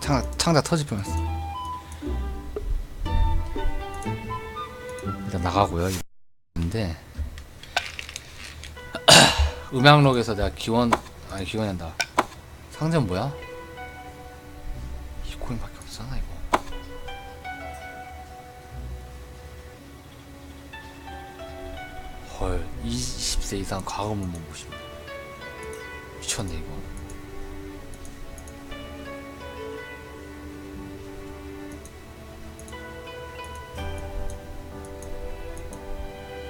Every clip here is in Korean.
창, 창자 뻔했어. 일단 나가고요 근데. 음향록에서 내가 기원 아니 기원이 한다. 상점 뭐야? 이 코인밖에 없잖아 이거? 헐 20세 이상 과거문 보고 싶네. 미쳤네 이거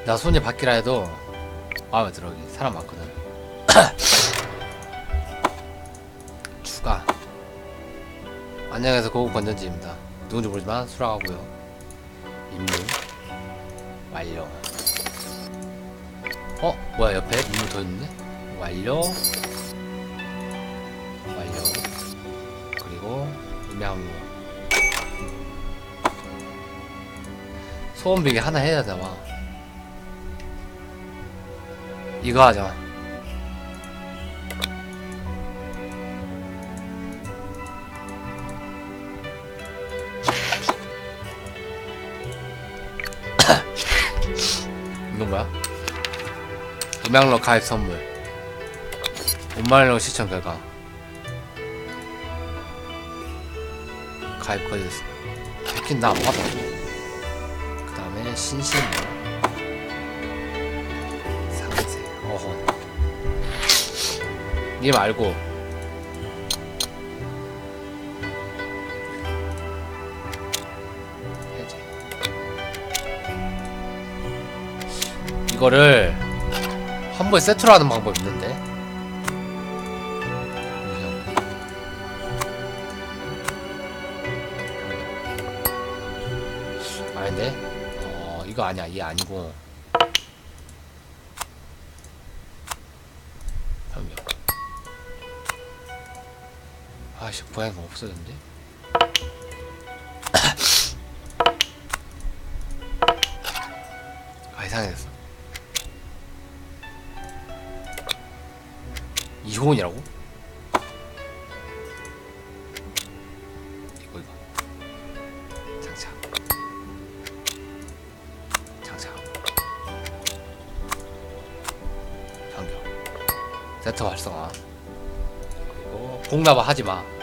나 손이 바뀌라 해도 마음에 들어. 여기 사람 많거든. 추가. 안녕하세요 고급 건전지입니다. 누군지 모르지만 수락하고요. 임무. 완료. 어? 뭐야 옆에? 임무 더 있는데? 완료. 완료. 그리고 음향로 소음비기 하나 해야 되나 이거 하자. 이건 뭐야? 음향로 가입 선물. 온마일로 시청 결과. 가입 걸렸어. 백킨 나안 받아 그 다음에 신신물 니 말고. 해제 이거를 한 번에 세트로 하는 방법 있는데? 아닌데? 어 이거 아니야. 이게 아니고 아씨 고양이가 없어졌는데? 아 이상해졌어. 이혼이라고? 이거 이거. 장착 장착 변경. 세트 활성화. 그리고 공나바 하지마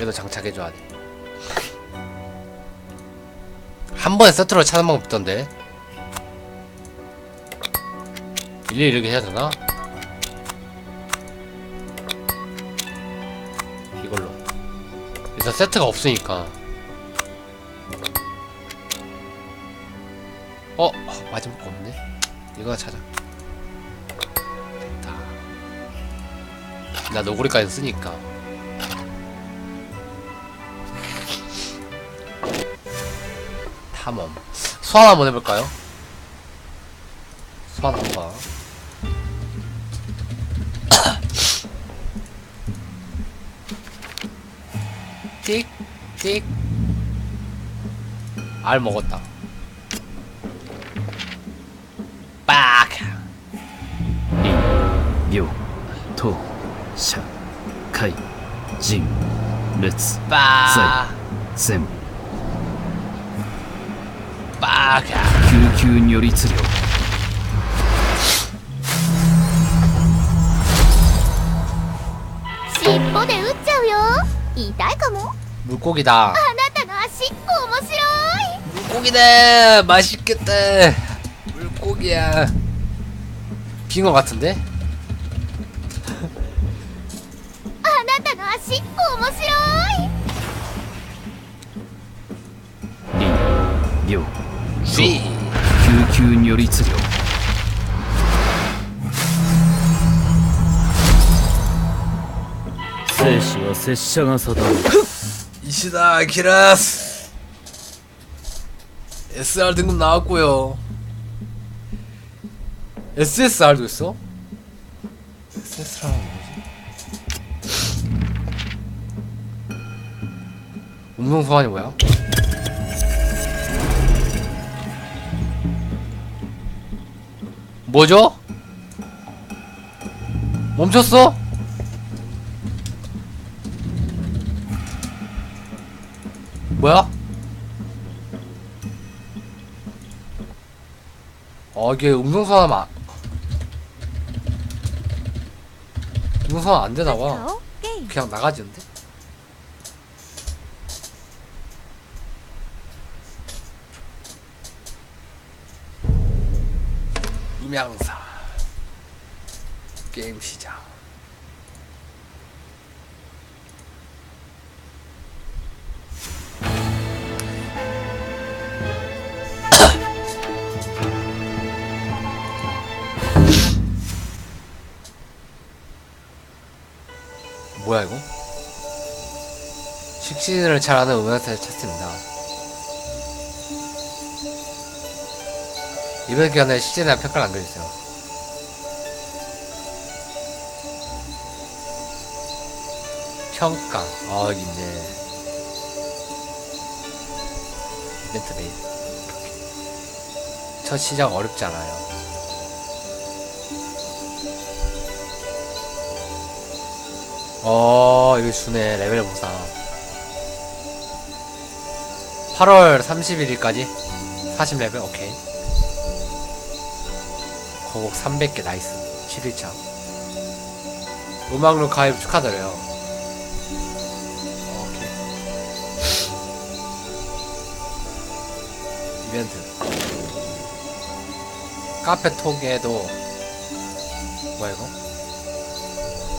얘도 장착해줘야 돼. 한 번에 세트로 차는 방법 있던데. 일일이 이렇게 해야 되나? 이걸로. 일단 세트가 없으니까. 어? 어, 마지막 거 없네? 이거 찾아. 됐다. 나 노구리까지 쓰니까 3원 수환 한번 해볼까요? 수환 한번 띡띡 알 먹었다. 빡 2 6 토, 샤, 카이, 징, 렛츠, 빠, 쌤, 戦 빡! 救急如律令 尻尾で打っちゃうよ痛いかも 물고기다. あなたの足面白い 물고기네! 맛있겠다. 물고기야. 빙어 같은데? あなたの足面白い林病 쥐. 救急如律令生死は拙者が定める 이시다 키라스. SR 등급 나왔고요. SSR도 있어? SSR은 뭐지? 운동 소환이 뭐야? 뭐죠? 멈췄어? 뭐야? 어 이게 음성선 하면 안 음성선 안 되나 봐 그냥 나가지는데? 음향사 게임 시장 뭐야 이거? 식신을 잘 아는 음악사를 찾습니다. 이번 기간에 대한 평가를 남겨주세요. 평가. 아, 여기 있네. 이벤트 메일. 첫 시작 어렵지 않아요. 어, 이거 주네. 레벨 보상. 8월 31일까지 40레벨 오케이 거 곡 300개 나이스. 7일차. 음악로 가입 축하드려요. 오케이. 이벤트. 카페톡에도 뭐야 이거?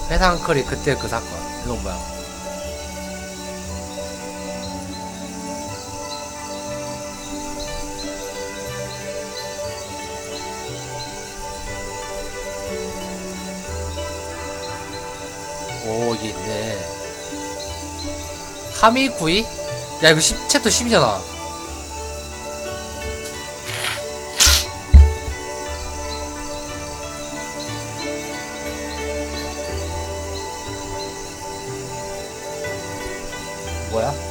회상클이 그때 그 사건. 이건 뭐야 329이? 야 이거 10, 챕터 10이잖아 뭐야?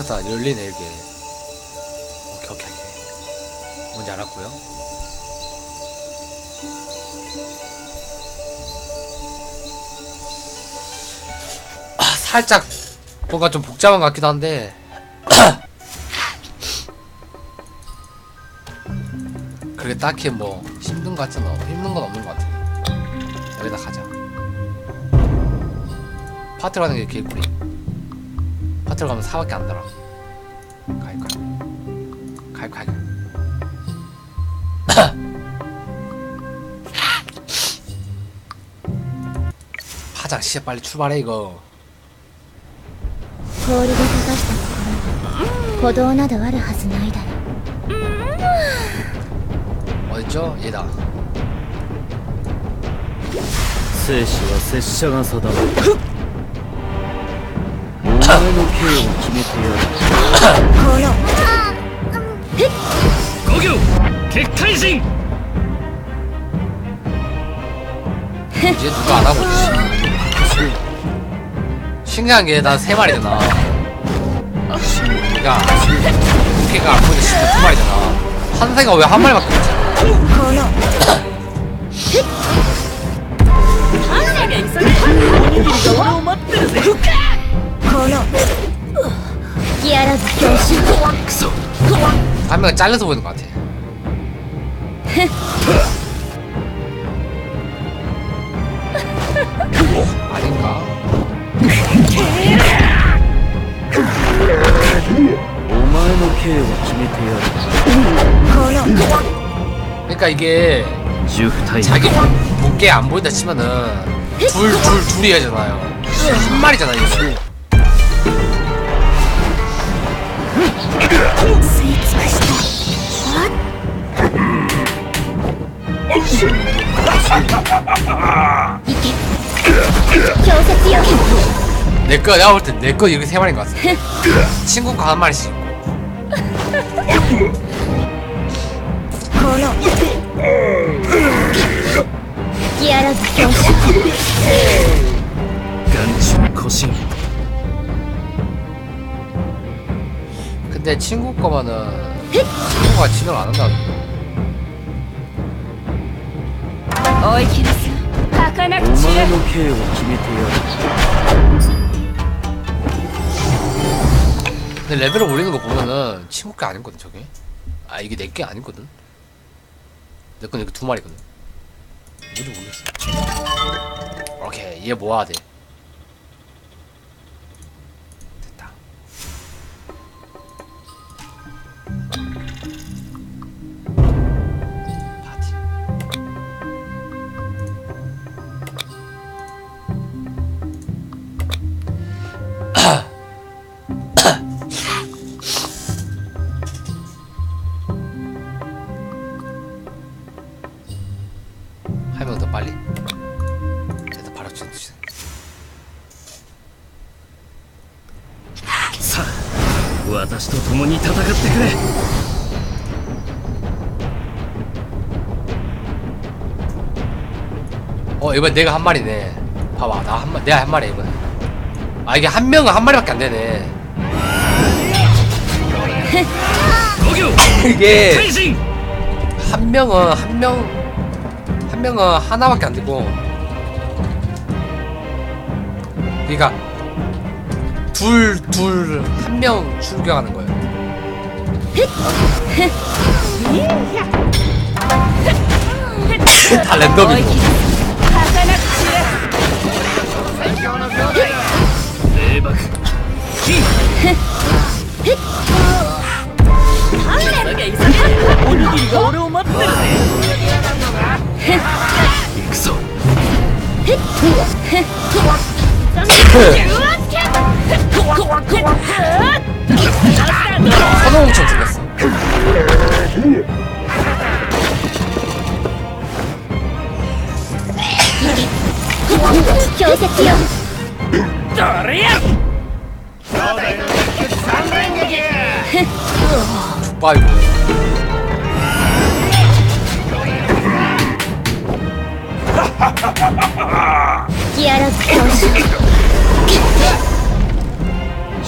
챕터 다 열리네 이게. 오케이 오케이 오케이. 뭔지 알았고요. 아, 살짝 뭔가 좀 복잡한 것 같기도 한데 그게 딱히 뭐 힘든 것 같지는 않아. 힘든 건 없는 것 같아. 여기다 가자. 파트로 가는 게 개꿀이. 파트로 가면 4밖에 안 달아. 가입 가입. 가입 가입. 파장 씨 빨리 출발해 이거. 氷で溶かした心に鼓動などあるはずないだろう 어딨죠? 얘다. 生死は拙者が定める 방을 목표에 옮김에 되어 고요 고교 객탄신 이제 누가 안 하고 있지 신기한 게 나 세 마리잖아 그니까 걔가 안 보이는 신기한 두 마리잖아 한생가 왜 한 마리밖에 없지 고요 아 のギアラズ教師 한 명은 잘려서 보이는 것 같아. 아닌가? お前の刑を決めてやるこの 그러니까 이게 十体 자기 본게 안 보인다 치면은 둘, 둘, 둘이 하잖아요. 한 마리잖아, 이거. 내거 내가 볼때 내 거 이렇게 세 마리인 것 같아. 친구가 한 마리씩. 간추 거신. やらず恐縮眼中古心 근데 친구 거면은 친구가 진을 안 한다. 追い切らす儚おく散れ前の刑を決めてやる 근데 레벨을 올리는 거 보면은 친구 게 아니거든 저게. 아 이게 내 게 아니거든. 내 건 이렇게 두 마리거든. 뭔지 모르겠어. 오케이 얘 모아야 돼. 어 이번엔 내가 한 마리네. 봐봐 나 한 마 내가 한 마리 이번에. 아 이게 한 명은 한 마리밖에 안 되네. 이게 한 명은 한 명 한 명은 하나밖에 안 되고. 그니까 둘 둘 한 명 출격하는 거예요. 다 랜덤이고. 사나운 척 생겼어 교세키요 도리야 빠이고 기아라 교수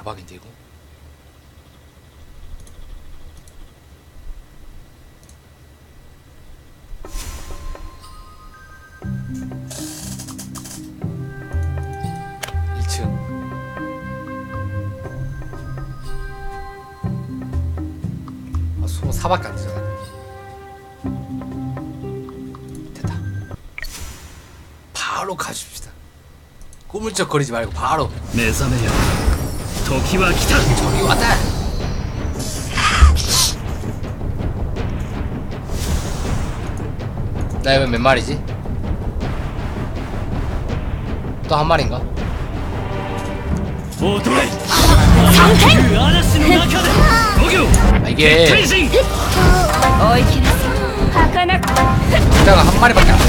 대박인데 이거? 아, 사밖에 안 되잖아. 됐다. 바로 가줍시다. 꾸물쩍거리지 말고 바로. 내 사내야. 時は来た 저기 왔다. 나 이번 몇 마리지? 또 한 마리인가? 衰えいう嵐の中で五行 아 이게 変身追い切らす儚く 방자가 한 마리밖에 안 돼.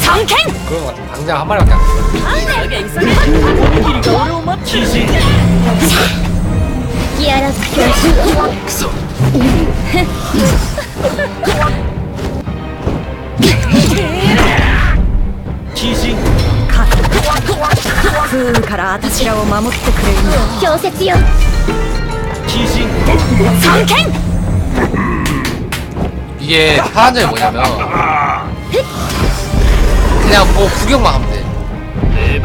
三剣 그런 거 같아. 방자가 한 마리밖에 안 돼. 奇人やらず恐縮クソ奇人不運から私らを守ってくれるの強説よ奇人 三剣 이게 편한 점이 뭐냐면 그냥 뭐 구경만 하면 돼. 霊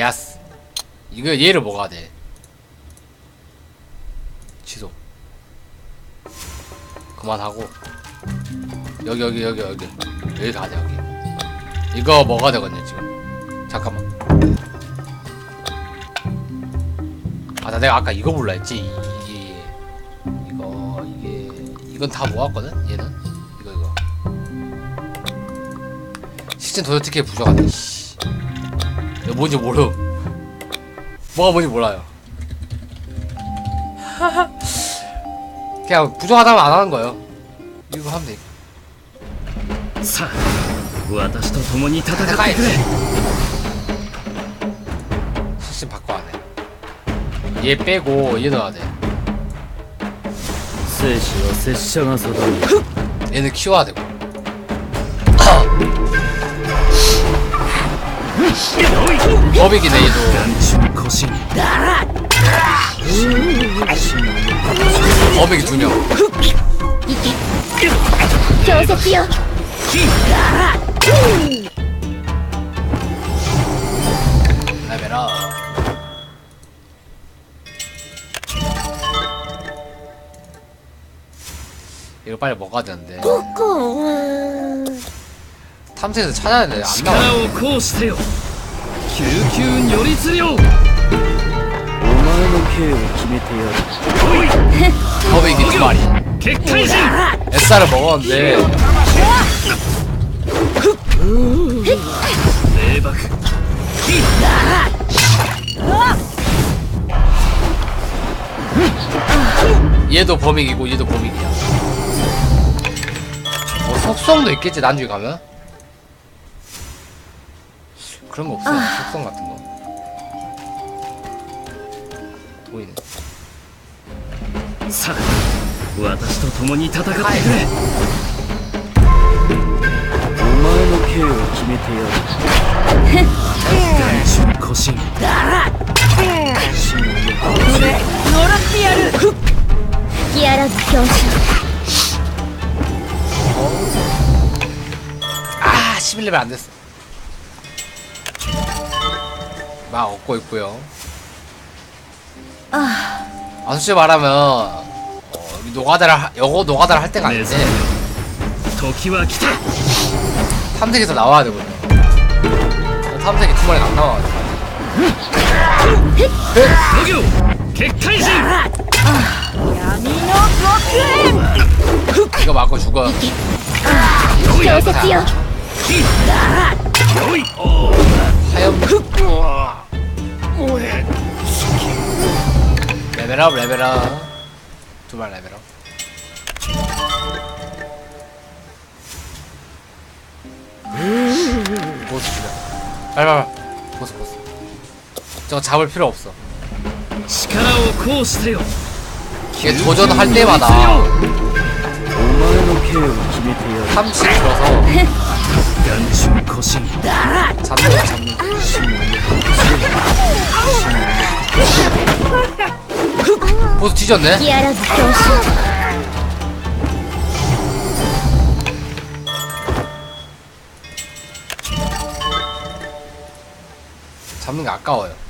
야스 이거 얘를 먹어야 돼. 취소. 그만하고. 여기 여기 여기 여기. 여기 가자 여기. 이거 먹어야 되거든요 지금. 잠깐만. 아나 내가 아까 이거 몰라 했지. 이- 이게 이거 이게. 이건 다 모았거든 얘는. 이거 이거. 시즌 도전 티켓 부족하네 뭔지 모르 뭐가 뭔지 몰라요 그냥 부족하다면 안 하는 거예요 이거 하면 돼 さあ私と共に戦ってくれ 시즌 바꿔 안해 얘 빼고 얘 넣어야 돼 生死は拙者が定める 얘는 키워야 되고 법이긴 해 얘도. 법이기 두명. 레벨 이거 빨리 먹어야 되는데. 3세에서 찾아야 돼. 안 나와. 力をこうしてよ救急寄り釣りをお前の刑を決めてやる 더빙이 어, 두 마리. 決壊陣 SR을 먹었는데 霊爆이 얘도 범익이고 얘도 범익이야. 뭐 속성도 있겠지 나중에 가면. 그런 거 없어 속성 같은 거 보이네 さあ私と共に戦ってくれお前の刑を決めてやる眼中古神 吹き荒らず強者 아 11레벨 안 됐어 막 얻고 있고요 아 솔직히 말하면 어, 여기 노가다를 하, 요거 노가다를 할 때가 目 아닌데 覚めよ時は来た 탐색에서 나와야 되거든요 탐색이 두 마리가 안 나와가지고 度行結界人 이거 맞고 죽어 強説よよいお 하염 레벨업 레벨업 두 발 레벨업 보스 죽여 빨리 빨리 보스 보스 저거 잡을 필요 없어 力を行使せよ 이게 도전할 때마다 お前の刑を決めてやる 3씩 들어서 연심 고심 잡는 잡는 보스 뒤졌네. 잡는 게 아까워요.